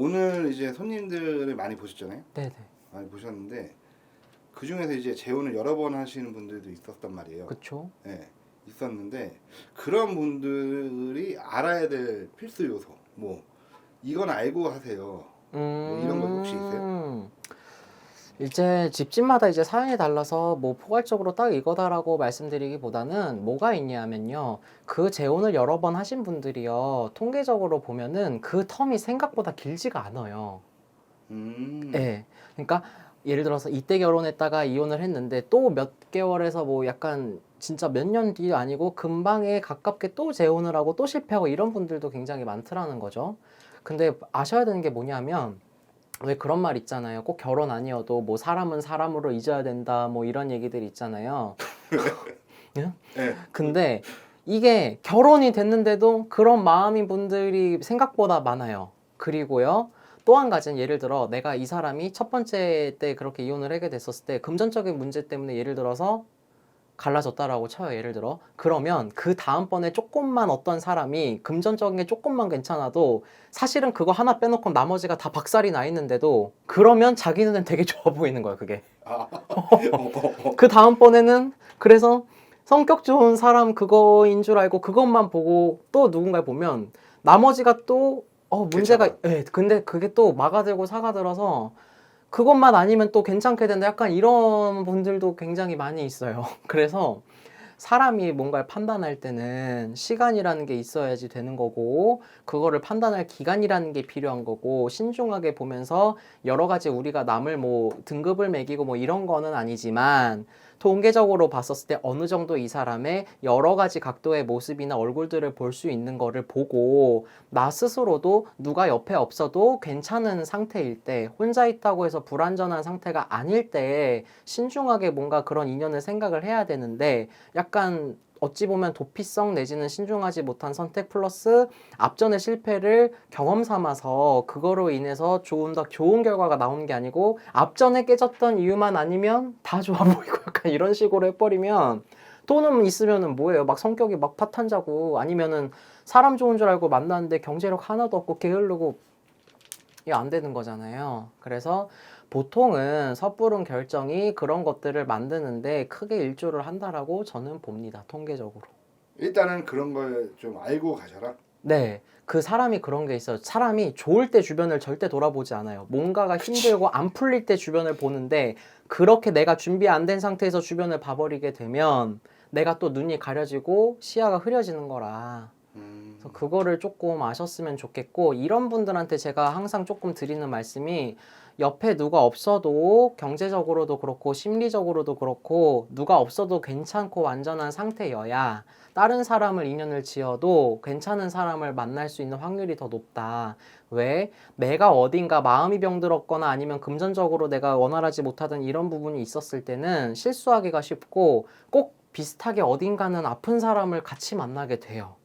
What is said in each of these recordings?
오늘 이제 손님들을 많이 보셨잖아요. 네네. 많이 보셨는데 그 중에서 이제 재혼을 여러 번 하시는 분들도 있었단 말이에요. 그쵸. 예, 있었는데 그런 분들이 알아야 될 필수 요소 뭐 이건 알고 하세요. 음. 이런 거 혹시 있어요? 이제 집집마다 이제 사연이 달라서 뭐 포괄적으로 딱 이거다라고 말씀드리기보다는 뭐가 있냐면요. 그 재혼을 여러 번 하신 분들이요. 통계적으로 보면은 그 텀이 생각보다 길지가 않아요. 음. 예. 그러니까 예를 들어서 이때 결혼했다가 이혼을 했는데 또 몇 개월에서 뭐 약간 진짜 몇 년뒤 아니고 금방에 가깝게 또 재혼을 하고 또 실패하고 이런 분들도 굉장히 많더라는 거죠. 근데 아셔야 되는 게 뭐냐면 왜 그런 말 있잖아요. 꼭 결혼 아니어도 뭐 사람은 사람으로 잊어야 된다 뭐 이런 얘기들 있잖아요. 네. 근데 이게 결혼이 됐는데도 그런 마음인 분들이 생각보다 많아요. 그리고요. 또 한 가지는 예를 들어 내가 이 사람이 첫 번째 때 그렇게 이혼을 하게 됐었을 때 금전적인 문제 때문에 예를 들어서 갈라졌다라고 쳐요. 예를 들어. 그러면 그 다음번에 조금만 어떤 사람이 금전적인 게 조금만 괜찮아도 사실은 그거 하나 빼놓고 나머지가 다 박살이 나 있는데도 그러면 자기 눈엔 되게 좋아 보이는 거야, 그게. 아. 그 다음번에는 그래서 성격 좋은 사람 그거인 줄 알고 그것만 보고 또 누군가를 보면 나머지가 또 어, 문제가 예 근데 그게 또 막아들고 사가들어서 그것만 아니면 또 괜찮게 된다. 약간 이런 분들도 굉장히 많이 있어요. 그래서 사람이 뭔가를 판단할 때는 시간이라는 게 있어야지 되는 거고 그거를 판단할 기간이라는 게 필요한 거고 신중하게 보면서 여러 가지 우리가 남을 뭐 등급을 매기고 뭐 이런 거는 아니지만 통계적으로 봤었을 때 어느 정도 이 사람의 여러 가지 각도의 모습이나 얼굴들을 볼 수 있는 거를 보고 나 스스로도 누가 옆에 없어도 괜찮은 상태일 때 혼자 있다고 해서 불완전한 상태가 아닐 때 신중하게 뭔가 그런 인연을 생각을 해야 되는데 약간 어찌 보면 도피성 내지는 신중하지 못한 선택 플러스 앞전의 실패를 경험 삼아서 그거로 인해서 좋은 더 좋은 결과가 나오는 게 아니고 앞전에 깨졌던 이유만 아니면 다 좋아 보이고 약간 이런 식으로 해버리면 돈은 있으면은 뭐예요? 막 성격이 막 파탄자고 아니면은 사람 좋은 줄 알고 만났는데 경제력 하나도 없고 게으르고 이거 안 되는 거잖아요 그래서 보통은 섣부른 결정이 그런 것들을 만드는데 크게 일조를 한다라고 저는 봅니다 통계적으로 일단은 그런 걸 좀 알고 가셔라. 네. 그 사람이 그런 게 있어요. 사람이 좋을 때 주변을 절대 돌아보지 않아요. 뭔가가 힘들고 안 풀릴 때 주변을 보는데 그렇게 내가 준비 안 된 상태에서 주변을 봐버리게 되면 내가 또 눈이 가려지고 시야가 흐려지는 거라. 음. 그래서 그거를 조금 아셨으면 좋겠고 이런 분들한테 제가 항상 조금 드리는 말씀이 옆에 누가 없어도 경제적으로도 그렇고 심리적으로도 그렇고 누가 없어도 괜찮고 완전한 상태여야 다른 사람을 인연을 지어도 괜찮은 사람을 만날 수 있는 확률이 더 높다. 왜? 내가 어딘가 마음이 병들었거나 아니면 금전적으로 내가 원활하지 못하던 이런 부분이 있었을 때는 실수하기가 쉽고 꼭 비슷하게 어딘가는 아픈 사람을 같이 만나게 돼요.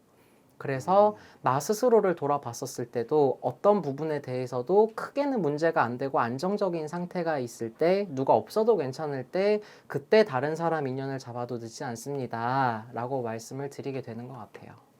그래서 나 스스로를 돌아봤었을 때도 어떤 부분에 대해서도 크게는 문제가 안 되고 안정적인 상태가 있을 때 누가 없어도 괜찮을 때 그때 다른 사람 인연을 잡아도 늦지 않습니다. 라고 말씀을 드리게 되는 것 같아요.